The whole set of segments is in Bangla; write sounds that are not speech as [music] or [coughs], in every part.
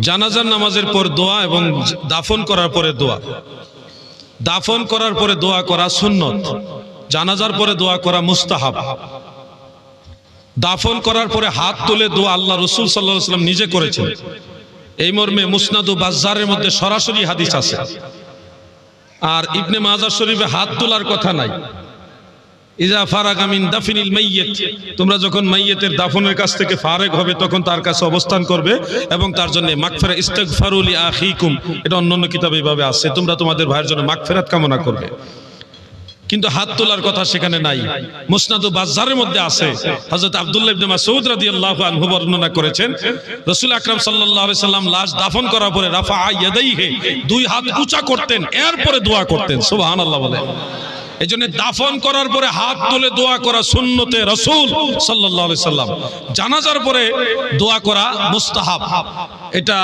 জানাজার নামাজের পর দোয়া এবং দাফন করার পরে দোয়া। দাফন করার পরে দোয়া করা সুন্নত। জানাজার পরে দোয়া করা মুস্তাহাব। দাফন করার পরে হাত তুলে দোয়া আল্লাহ রসুল সাল্লাহ সাল্লাম নিজে করেছেন। এই মর্মে মুসনাদু বাজারের মধ্যে সরাসরি হাদিস আছে। আর ইবনে মাজার শরীফে হাত তোলার কথা নাই। ইজা ফারাগামিন দাফিনিল মাইয়িত তোমরা যখন মাইয়িতের দাফনের কাছ থেকে ফারেক হবে, তখন তার কাছে অবস্থান করবে এবং তার জন্য মাগফিরা ইস্তিগফারু লি আখিকুম এটা অন্যান্য কিতাবে এইভাবে আছে, তোমরা তোমাদের ভাইয়ের জন্য মাগফিরাত কামনা করবে। কিন্তু হাত তোলার কথা সেখানে নাই। মুসনাদু বাজারের মধ্যে আছে। হযরত আব্দুল্লাহ ইবনে মাসউদ রাদিয়াল্লাহু আনহু বর্ণনা করেছেন, রাসূল আকরাম সাল্লাল্লাহু আলাইহি সাল্লাম লাশ দাফন করার পরে রাফা ইয়াদাইহি, দুই হাত উঁচা করতেন, এরপরে দোয়া করতেন সুবহানাল্লাহ বলে। এই জন্য দাফন করার পরে হাত তুলে দোয়া করা সুন্নতে রসুল সাল্লাহ সাল্লাম। জানাজার পরে দোয়া করা মুস্তাহাব। এটা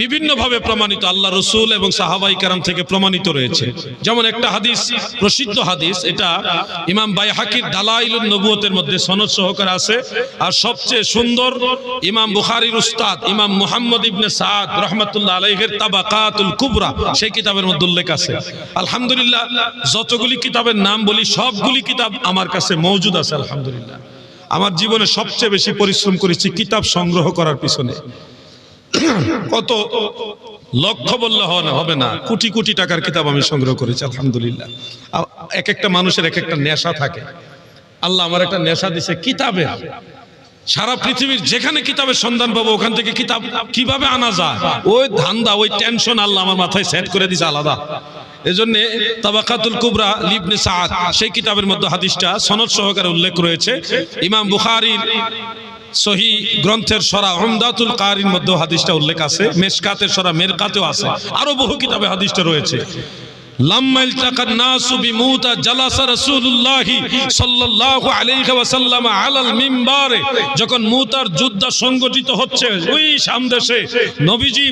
বিভিন্নভাবে প্রমাণিত। আল্লাহ রসুল এবং সাহাবাই কারাম থেকে প্রমাণিত রয়েছে। যেমন একটা হাদিস, প্রসিদ্ধ হাদিস, এটা ইমাম বাই হাকির দালাইলুন নবুয়তের মধ্যে সনদ সহকারে আছে। আর সবচেয়ে সুন্দর ইমাম বুখারির উস্তাদ, ইমাম মুহাম্মদ ইবনে সাদ রহমতুল্লাহ আলাইহের তাবাকাতুল কুবরা, সেই কিতাবের মধ্যে উল্লেখ আছে। আলহামদুলিল্লাহ, যতগুলি কিতাবের নাম বলি, সবগুলি কিতাব আমার কাছে মৌজুদ আছে, আলহামদুলিল্লাহ। আমার জীবনে সবচেয়ে বেশি পরিশ্রম করেছি কিতাব সংগ্রহ করার পিছনে। [coughs] কত লক্ষ বললে হবে- না। কোটি কোটি টাকার কিতাব আমি সংগ্রহ করেছি, আলহামদুলিল্লাহ। এক একটা মানুষের এক একটা নেশা থাকে। আল্লাহ আমার একটা নেশা দিছে কিতাবে সারা পৃথিবীর যেখানে কিতাবের সন্ধান পাবো, ওখান থেকে কিতাব কীভাবে আনা যায়? ওই ধান্দা, ওই টেনশন আল্লাহ আমার মাথায় সেট করে দিছে আলাদা। সেই কিতাবের মধ্যে হাদিসটা সনদ সহকারে উল্লেখ রয়েছে। ইমাম বুখারীর সহি গ্রন্থের সরা অমদাতুল কারির মধ্যে হাদিসটা উল্লেখ আছে, মেসকাতের সরা মেরকাতেও আছে। আরও বহু কিতাবে হাদিসটা রয়েছে। আলাল যখন সংগঠিত হচ্ছে, ওই সামদেশে নবীজি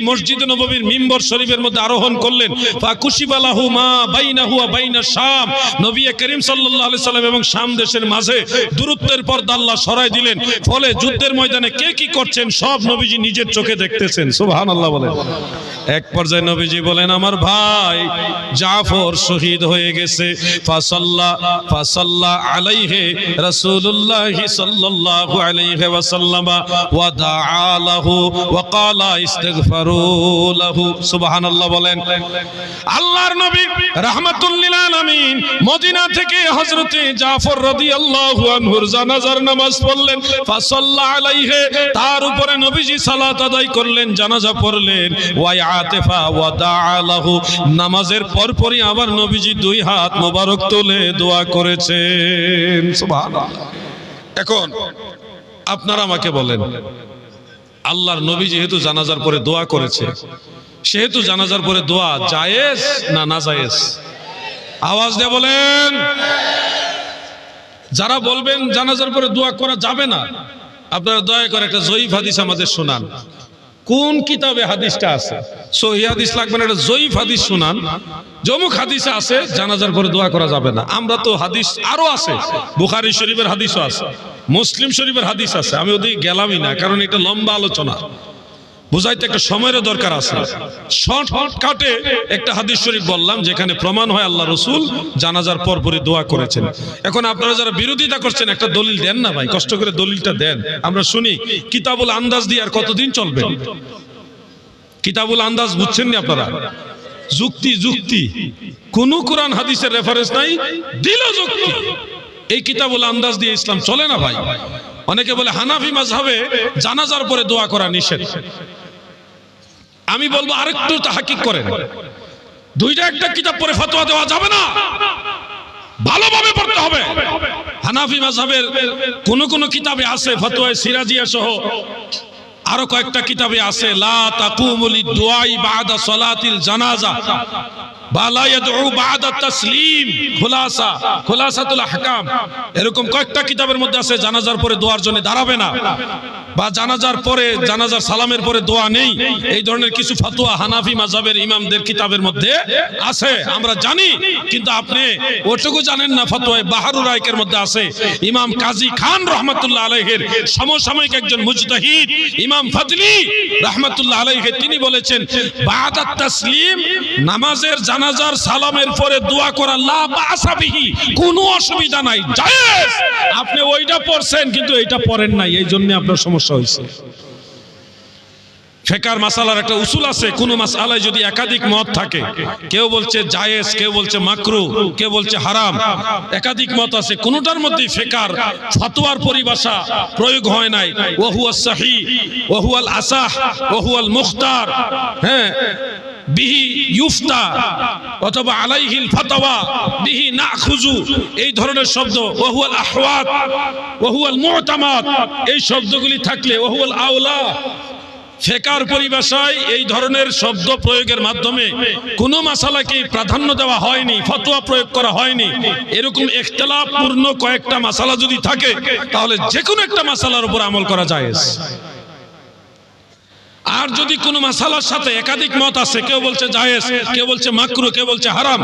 নববীর মিম্বর শরীফের মধ্যে আরোহণ করলেন। মা বাইনা করিম এবং শাম দেশের মাঝে দূরত্বের পর্দা আল্লাহ সরাই দিলেন। ফলে যুদ্ধের ময়দানে কে কি করছেন, সব নবীজি নিজের চোখে দেখতেছেন। সুবহানাল্লাহ বলেন। এক পর্যায়ে নবীজি বলেন, আমার ভাই জাফর শহীদ হয়ে গেছে। তার উপরে নবীজি সালাত আদায় করলেন জানাজা পড়লেন। নামাজের পরপরই আবার নবীজি দুই হাত মোবারক তুলে দোয়া করেছেন। এখন আপনারা আমাকে বলেন, আল্লাহর নবী যেহেতু জানাজার পরে দোয়া করেছে, সেহেতু জানাজার পরে দোয়া জায়েজ না না জায়েজ? আওয়াজ দিয়ে বলেন, যারা বলবেন জানাজার পরে দোয়া করা যাবে না, আপনারা দয়া করে একটা জয়ীফ হাদিস আমাদের শোনান। কোন কিতাবে হাদিসটা আছে? সহি হাদিস লাগবে না জয়ীফ হাদিস শুনান। জমুক হাদিসে আছে, জানাজার করে দোয়া করা যাবে না। আমরা তো হাদিস আরও আছে, বুখারি শরীফের হাদিসও আছে, মুসলিম শরীফের হাদিস আছে। আমি ওদিকে গেলামই না, কারণ এটা লম্বা আলোচনা। বুঝাইতে একটা সময়েরও দরকার আছে। শর্ট কাটে একটা হাদিস শরীফ বললাম, যেখানে প্রমাণ হয় আল্লাহ রসুল জানাজার পর পরে দোয়া করেছেন। এখন আপনারা যারা বিরোধিতা করছেন, একটা দলিল দেন না ভাই, কষ্ট করে দলিলটা দেন। আমরা শুনি, কিতাবুল আন্দাজ দিয়ে আর কতদিন চলবে? কিতাবুল আন্দাজ বুঝছেন না আপনারা? যুক্তি যুক্তি। কোন কোরআন হাদিসের রেফারেন্স নাই, দিল যুক্তি। এই কিতাবুল আন্দাজ দিয়ে ইসলাম চলে না ভাই? অনেকে বলে হানাফি মাযহাবে জানাজার পরে দোয়া করা নিষেধ। আমি বলব আরেকটু তাহাকিক করেন। দুইটা একটা কিতাব পরে ফতোয়া দেওয়া যাবে না। ভালোভাবে পড়তে হবে। হানাফি মাযহাবের কোন কোন কিতাবে আছে ফতোয়ায় সিরাজিয়া সহ। আরও কয়েকটা কিতাবে আছে, লা তাকুমুলি দুআই বাদা সলাতিল জানাজা। দোয়া নেই। এই ধরনের কিছু ফতোয়া হানাফি ইমামদের কিতাবের মধ্যে আমরা জানি, কিন্তু আপনি ওটুকু জানেন না, ফতোয়ায় বাহারুর রায়কের মধ্যে আছে। ইমাম কাজী খান রহমাতুল্লাহ আলাইহির সমসাময়িক একজন মুজতাহিদ, ইমাম ফাজলি রহমাতুল্লাহ আলাইহি, তিনি বলেছেন বাদাত তাসলিম নামাজের জানাজার সালামের পরে দোয়া করা, লা বাসা বিহি, কোনো অসুবিধা নাই, জায়েজ। আপনি ওইটা পড়ছেন, কিন্তু এটা পড়েন নাই, এই জন্য আপনার সমস্যা হয়েছে। ফেকার মাসালার একটা উসুল আছে, কোন মাসালায় যদি একাধিক মত থাকে, কেউ বলছে জায়েজ, কেউ বলছে মাকরু, কেউ বলছে হারাম, একাধিক মত আছে, কোনটার মধ্যে ফেকার ফতোয়ার পরিভাষা প্রয়োগ হয় নাই। ওহুয়াল সাহি ওহুয়াল আসাহ ওহুয়াল মুখতার হ্যাঁ বিহি ইউফতা অথবা আলাইহিল ফাতাওয়া, বিহি নাখুজু এই ধরনের শব্দ, ওহুয়াল আহওয়াত, ওহুয়াল মুতামাদ এই শব্দগুলি থাকলে ওহুয়াল আওলা। ফেকার পরিভাষায় এই ধরনের শব্দ প্রয়োগের মাধ্যমে কোনো মাসালাকে প্রাধান্য দেওয়া হয়নি, ফতোয়া প্রয়োগ করা হয়নি। এরকম ইখতিলাফপূর্ণ কয়েকটা মাসালা যদি থাকে, তাহলে যে কোনো একটা মাসালার উপর আমল করা যায় আর যদি কোনো মাসালার সাথে একাধিক মত আছে, কেউ বলছে জায়েজ, কেউ বলছে মাকরু, কেউ বলছে হারাম,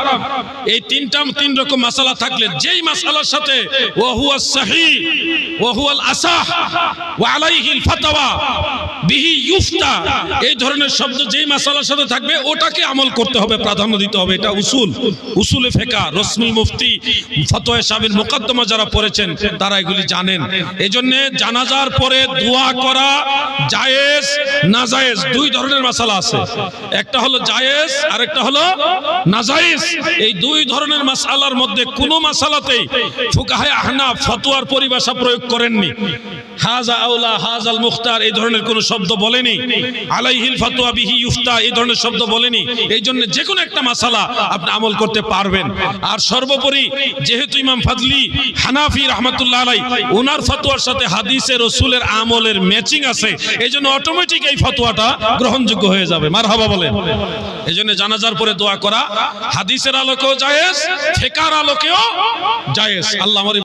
এই তিনটা, তিন রকম মাসালা থাকলে যেই মাসালার সাথে ওহুয়া সাহি ওহুয়াল আসাহ, ওয়া আলাইহিল ফাতাওয়া বিহি ইউফতা, এই ধরনের শব্দ যেই মাসালার সাথে থাকবে, ওটাকে আমল করতে হবে, প্রাধান্য দিতে হবে, এটা উসুল, উসুলে ফেকা রসমি মুফতি, ফতোয়া সাবির মোকদ্দমা যারা পড়েছেন, তারা এগুলি জানেন। এই জন্য জানাজার পরে দোয়া করা জায়েজ, না জায়েজ দুই ধরনের মাসালা আছে। একটা হলো জায়েজ আর একটা হলো নাজায়েজ। এই দুই ধরনের মাসালার মধ্যে কোনো মাসালাতেই ফুকাহে আহনা ফতোয়ার পরিভাষা প্রয়োগ করেননি। হাজা আউলা হাজাল মুখতার, এই ধরনের কোনো শব্দ বলেনি। আলাইহিল ফাতোয়া বিহি ইউফতা, এই ধরনের শব্দ বলেনি। এই জন্য যে কোনো একটা মাসালা আপনি আমল করতে পারবেন। আর সর্বোপরি যেহেতু ইমাম ফাজলি হানাফি রহমতুল্লাহ আলাই ওনার ফতোয়ার সাথে হাদিসের রসুলের আমলের ম্যাচিং আছে, এই জন্য অটোমেটিক এই ফতোয়াটা গ্রহণযোগ্য হয়ে যাবে। মার হাবা বলেন। এই জন্য জানাজার পরে দোয়া করা, হাদিসের আলোকেও জায়েজ, ফেকার আলোকেও জায়েজ। আল্লাহ